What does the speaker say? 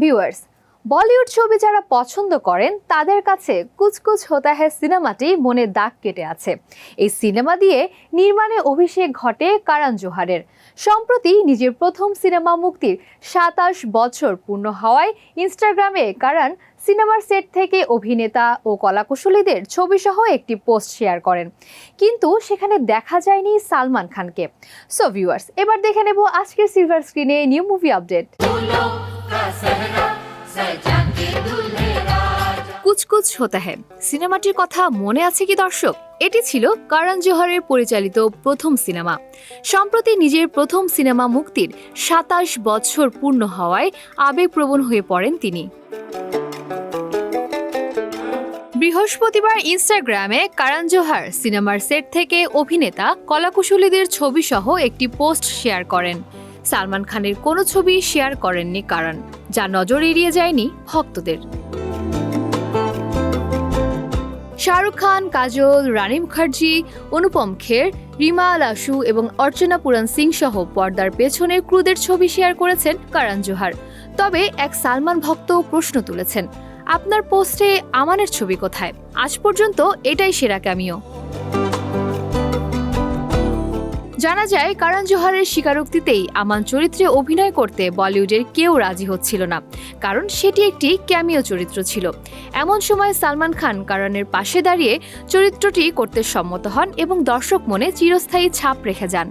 Viewers Bollywood ছবি যারা পছন্দ করেন, তাদের কাছে কুচকুচ হোতা হ্যায় সিনেমাটি মনে দাগ কেটে আছে। এই সিনেমা দিয়ে নির্মাণে অভিষেক ঘটে কারণ জোহারের। সম্প্রতি নিজের প্রথম সিনেমা মুক্তির সাতাশ বছর পূর্ণ হওয়ায় ইনস্টাগ্রামে কারণ সিনেমার সেট থেকে অভিনেতা ও কলাকুশলীদের ছবিসহ একটি পোস্ট শেয়ার করেন। কিন্তু সেখানে দেখা যায়নি সালমান খানকে। সো ভিউয়ার্স এবার দেখে নেব আজকের সিলভার স্ক্রিনে নিউ মুভি আপডেট। কুচকুচ হতে হ্যায় সিনেমাটির কথা মনে আছে কি দর্শক? এটি ছিল কারণ জোহরের পরিচালিত প্রথম সিনেমা। সম্প্রতি নিজের প্রথম সিনেমা মুক্তির সাতাশ বছর পূর্ণ হওয়ায় আবেগপ্রবণ হয়ে পড়েন তিনি। বৃহস্পতিবার ইনস্টাগ্রামে কারণ জোহার সিনেমার সেট থেকে অভিনেতা কলাকুশলীদের ছবি সহ একটি পোস্ট শেয়ার করেন। সালমান খানের কোনো ছবি শেয়ার করেননি কারণ, যা নজর এড়িয়ে যায়নি ভক্তদের। শাহরুখ খান, কাজল রানী মুখার্জি অনুপম খের, রিমা লাসু এবং অর্চনা পুরান সিং সহ পর্দার পেছনের ক্রুদের ছবি শেয়ার করেছেন কারণ জোহার। তবে এক সালমান ভক্ত প্রশ্ন তুলেছেন, আপনার পোস্টে আমানের ছবি কোথায়? আজ পর্যন্ত এটাই সেরা ক্যামিও। জানা যায়, কারণ জোহারের স্বীকারোক্তিতেই আমান চরিত্রে অভিনয় করতে বলিউডের কেউ রাজি হচ্ছিল না, কারণ সেটি একটি ক্যামিও চরিত্র ছিল। এমন সময় সালমান খান কারণের পাশে দাঁড়িয়ে চরিত্রটি করতে সম্মত হন এবং দর্শক মনে চিরস্থায়ী ছাপ রেখে যান।